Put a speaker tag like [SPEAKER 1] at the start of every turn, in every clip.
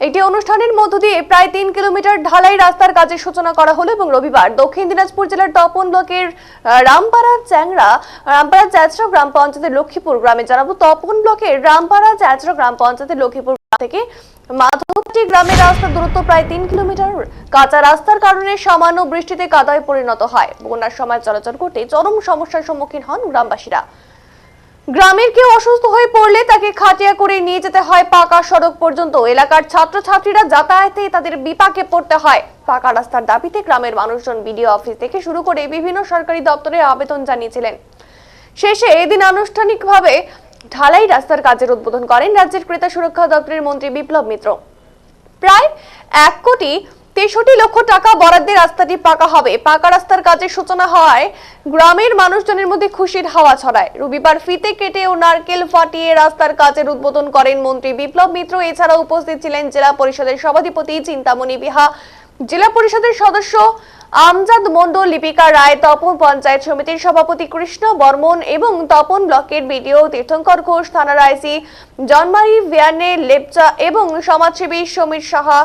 [SPEAKER 1] একটি অনুষ্ঠানের মধ্য দিয়ে প্রায় তিন কিলোমিটার ঢালাই রাস্তার কাজের সূচনা করা হলো এবং রবিবার দক্ষিণ দিনাজপুর জেলার তপন ব্লকের রামপাড়া চ্যাংরা, রামপাড়া চ্যাচরা গ্রাম পঞ্চায়েতের লক্ষ্মীপুর গ্রামে জানাব। তপন ব্লকের রামপাড়া চ্যাচরা গ্রাম পঞ্চায়েতের লক্ষ্মীপুর থেকে মাধবটি গ্রামের রাস্তার দূরত্ব প্রায় তিন কিলোমিটার। কাঁচা রাস্তার কারণে সামান্য বৃষ্টিতে কাদায় পরিণত হয়। বন্যার সময় চলাচল করতে চরম সমস্যার সম্মুখীন হন গ্রামবাসীরা। গ্রামের কেউ অসুস্থ হয়ে পড়লে তাকে খাটিয়া করে নিয়ে যেতে হয় পাকা সড়ক পর্যন্ত। এলাকার ছাত্রছাত্রীরা যাতায়াতে তাদের বিপাকে পড়তে হয়। পাকা রাস্তার দাবিতে গ্রামের মানুষজন বিডিও অফিস থেকে শুরু করে বিভিন্ন সরকারি দপ্তরে আবেদন জানিয়েছিলেন। শেষে এদিন আনুষ্ঠানিকভাবে ঢালাই রাস্তার কাজের উদ্বোধন করেন রাজ্যের ক্রেতা সুরক্ষা দপ্তরের মন্ত্রী বিপ্লব মিত্র। প্রায় এক কোটি তেষট্টি লক্ষ টাকা বরাদ্দে রাস্তাটি পাকা হবে। পাকা রাস্তার কাজের সূচনা হওয়ায় গ্রামের মানুষজনের মধ্যে খুশির হাওয়া ছড়ায়। রবিবার ফিতে কেটে ও নারকেল ফাটিয়ে রাস্তার কাজের উদ্বোধন করেন মন্ত্রী বিপ্লব মিত্র। এছাড়া উপস্থিত ছিলেন জেলা পরিষদের সভাধিপতি চিন্তামণি বিহা। জেলা পরিষদের সদস্য আমজাদ মণ্ডল, লিপিকা রায়, তপন পঞ্চায়েত সমিতির সভাপতি কৃষ্ণ বর্মন এবং তপন ব্লকের বিডিও তীর্থঙ্কর ঘোষ থানার আইসি জন্মারি, ভিয়ানে, লেপচা এবং সমাজসেবী সমীর সাহা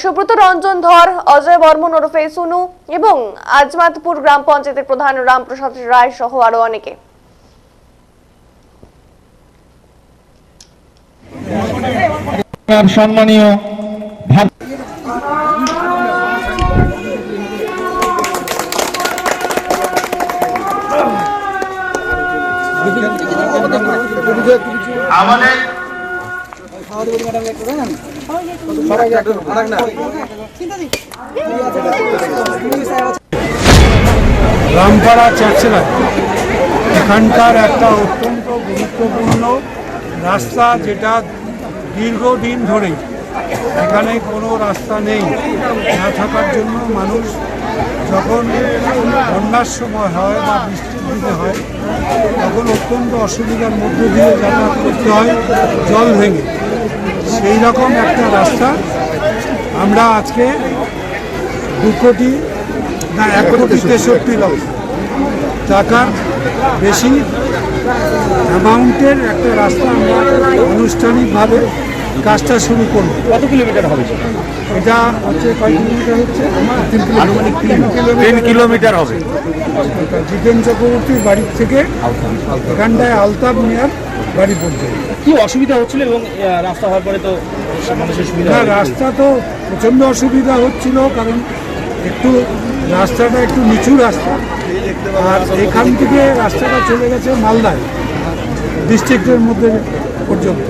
[SPEAKER 1] সুব্রত রঞ্জন ধর, অজয় বর্মন ওরফে সুনু এবং আজমাতপুর গ্রাম পঞ্চায়েতের প্রধান রামপ্রসাদ রায় সহ আরও অনেকে।
[SPEAKER 2] সম্মানীয়
[SPEAKER 3] রামপাড়া চাচরা এখানকার একটা অত্যন্ত গুরুত্বপূর্ণ রাস্তা যেটা দীর্ঘদিন ধরে এখানে কোনো রাস্তা নেই। না থাকার জন্য মানুষ যখন বন্যার সময় হয় বা বৃষ্টির দিনে হয়। তখন অত্যন্ত অসুবিধার মধ্য দিয়ে যাতায়াত করতে হয়, জল ভেঙে। সেই রকম একটা রাস্তা আমরা আজকে দু কোটি না, এক কোটি তেষট্টি লক্ষ টাকা বেশি অ্যামাউন্টের একটা রাস্তা আমরা আনুষ্ঠানিকভাবে কাজটা শুরু করব।
[SPEAKER 2] কত কিলোমিটার হবে?
[SPEAKER 3] এটা হচ্ছে কয় কিলোমিটার হচ্ছে? তিন
[SPEAKER 2] কিলোমিটার। হবে।
[SPEAKER 3] জিতেন চক্রবর্তীর বাড়ির থেকে এখানটায় আলতাব মিয়ার বাড়ি পর্যন্ত।
[SPEAKER 4] কি অসুবিধা হচ্ছিল এবং রাস্তা হওয়ার পরে তো মানুষের সুবিধা
[SPEAKER 3] রাস্তা তো প্রচণ্ড অসুবিধা হচ্ছিল কারণ একটু রাস্তাটা একটু নিচু রাস্তা। আর এখান থেকে রাস্তাটা চলে গেছে মালদায় ডিস্ট্রিক্টের মধ্যে পর্যন্ত।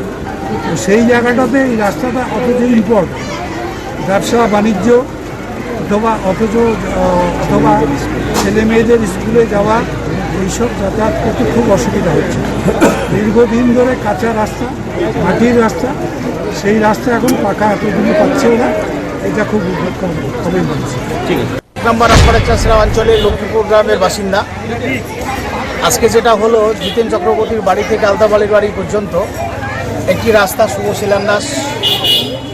[SPEAKER 3] তো সেই জায়গাটাতে এই রাস্তাটা অথচ ইম্পর্ট ব্যবসা, বাণিজ্য অথবা অথচ অথবা ছেলে মেয়েদের স্কুলে যাওয়া, এইসব যাতায়াত করতে খুব অসুবিধা হচ্ছে। দীর্ঘদিন ধরে কাঁচা রাস্তা, মাটির রাস্তা, সেই রাস্তা এখন পাকা এতদিনে পাচ্ছে না, এটা খুব উপকার হবে বলছে
[SPEAKER 5] নাম্বার আম্পারা চাষরা অঞ্চলের লক্ষ্মীপুর গ্রামের বাসিন্দা। আজকে যেটা হলো, জিতেন চক্রবর্তীর বাড়ি থেকে আলতাবালির বাড়ি পর্যন্ত একটি রাস্তা শুভ শিলান্যাস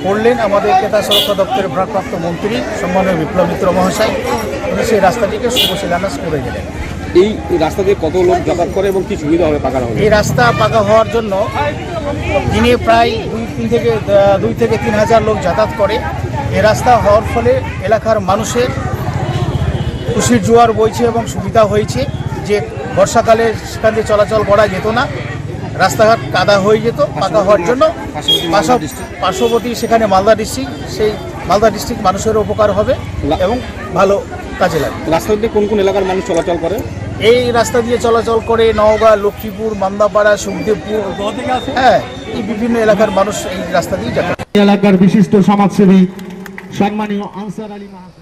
[SPEAKER 5] করলেন আমাদের ক্রেতা সুরক্ষা দপ্তরের ভারপ্রাপ্ত মন্ত্রী সম্মানীয় বিপ্লব মিত্র মহাশয়। উনি সেই রাস্তাটিকে শুভ শিলান্যাস করে গেলেন
[SPEAKER 4] এই রাস্তা দিয়ে কত লোক যাতায়াত করে এবং কি সুবিধা হবে পাকা হবে
[SPEAKER 5] এই রাস্তা পাকা হওয়ার জন্য দিনে প্রায় দুই তিন থেকে দুই থেকে তিন হাজার লোক যাতায়াত করে। এই রাস্তা হওয়ার ফলে এলাকার মানুষের খুশির জোয়ার বইছে এবং সুবিধা হয়েছে যে বর্ষাকালে সেখান দিয়ে চলাচল করা যেত না। রাস্তাঘাট কাদা হয়ে যেত পাকা হওয়ার জন্য পার্শ্ববর্তী সেখানে মালদা ডিস্ট্রিক্ট সেই মালদা ডিস্ট্রিক্ট মানুষের উপকার হবে এবং ভালো কাজে লাগবে
[SPEAKER 4] রাস্তা দিয়ে কোন কোন এলাকার মানুষ চলাচল করে?
[SPEAKER 5] এই রাস্তা দিয়ে চলাচল করে নওগাঁ লক্ষ্মীপুর মান্দাপাড়া সুখদেবপুর হ্যাঁ এই বিভিন্ন এলাকার মানুষ এই রাস্তা দিয়ে যাতায়াত
[SPEAKER 2] এলাকার বিশিষ্ট সমাজসেবী সম্মানীয় আনসার আলী মাহাতো।